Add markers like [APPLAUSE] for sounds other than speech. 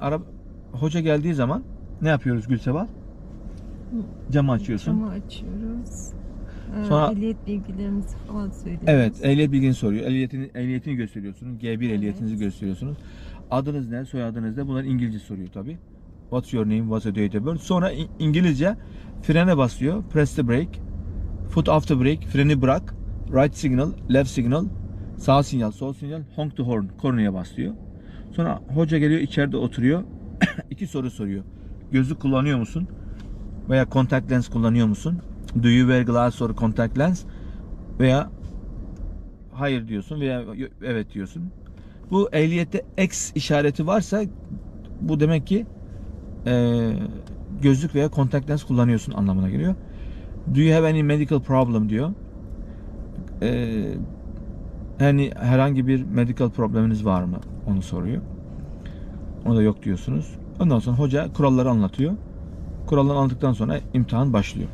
Araba hoca geldiği zaman ne yapıyoruz Gülseval? Camı açıyorsun. Camı açıyoruz. Ee, Sonra- ehliyet bilgilerimizi falan söylüyoruz. Evet, ehliyet bilgini soruyor. Ehliyetini, ehliyetini gösteriyorsunuz. G1 Evet. ehliyetinizi gösteriyorsunuz. Adınız ne, soyadınız ne? Bunlar İngilizce soruyor tabi. What's your name, what's your date of birth? Sonra İngilizce frene basıyor. Press the brake. Foot the brake. Freni bırak. Right signal, left signal. Sağ sinyal, sol sinyal. Honk the horn. Kornaya basıyor. Sonra hoca geliyor içeride oturuyor. [COUGHS] İki soru soruyor. Gözlük kullanıyor musun? Veya contact lens kullanıyor musun? Do you wear glass or contact lens? Veya hayır diyorsun veya evet diyorsun. Bu ehliyette X işareti varsa bu demek ki eee, gözlük veya contact lens kullanıyorsun anlamına geliyor. Do you have any medical problem diyor. Eee hani herhangi bir medical probleminiz var mı? Onu soruyor. Onu da yok diyorsunuz. Ondan sonra hoca kuralları anlatıyor. Kuralları anlattıktan sonra imtihan başlıyor.